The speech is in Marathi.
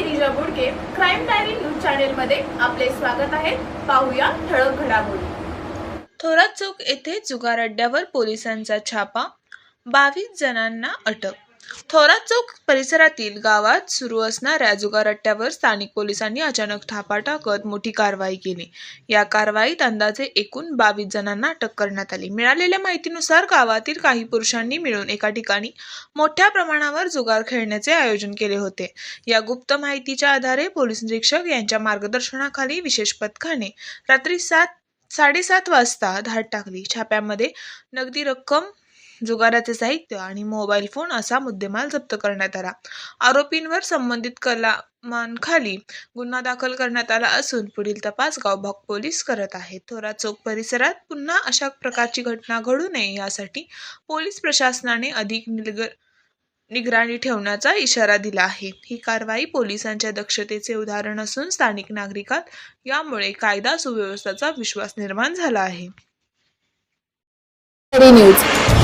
Girija Gudke crime diary news channel मध्ये आपले स्वागत आहे. पाहूया ठळक घडामोडी. थोरात चौक येथे जुगार अड्ड्यावर पोलिसांचा छापा. बावीस जणांना अटक. थोरात चौक परिसरातील गावात सुरू असणाऱ्या जुगार अट्ट्यावर स्थानिक पोलिसांनी अचानक थापा टाकत मोठी कारवाई केली. या कारवाईत अंदाजे एकूण बावीस जणांना अटक करण्यात आली. मिळालेल्या माहितीनुसार गावातील काही पुरुषांनी मिळून एका ठिकाणी मोठ्या प्रमाणावर जुगार खेळण्याचे आयोजन केले होते. या गुप्त माहितीच्या आधारे पोलीस निरीक्षक यांच्या मार्गदर्शनाखाली विशेष पथकाने रात्री सात साडेसात वाजता धाड टाकली. छाप्यामध्ये नगदी रक्कम जुगाराचे साहित्य आणि मोबाईल फोन असा मुद्देमाल जप्त करण्यात आला. आरोपींवर संबंधित कलमांखाली गुन्हा दाखल करण्यात आला असून पुढील तपास गावभाग पोलीस करत आहेत थोरा चौक परिसरात पुन्हा अशा प्रकारची घटना घडू नये यासाठी पोलीस प्रशासनाने अधिक निलग निगराणी ठेवण्याचा इशारा दिला आहे. ही कारवाई पोलिसांच्या दक्षतेचे उदाहरण असून स्थानिक नागरिकात यामुळे कायदा सुव्यवस्थेचा विश्वास निर्माण झाला आहे. न्यूज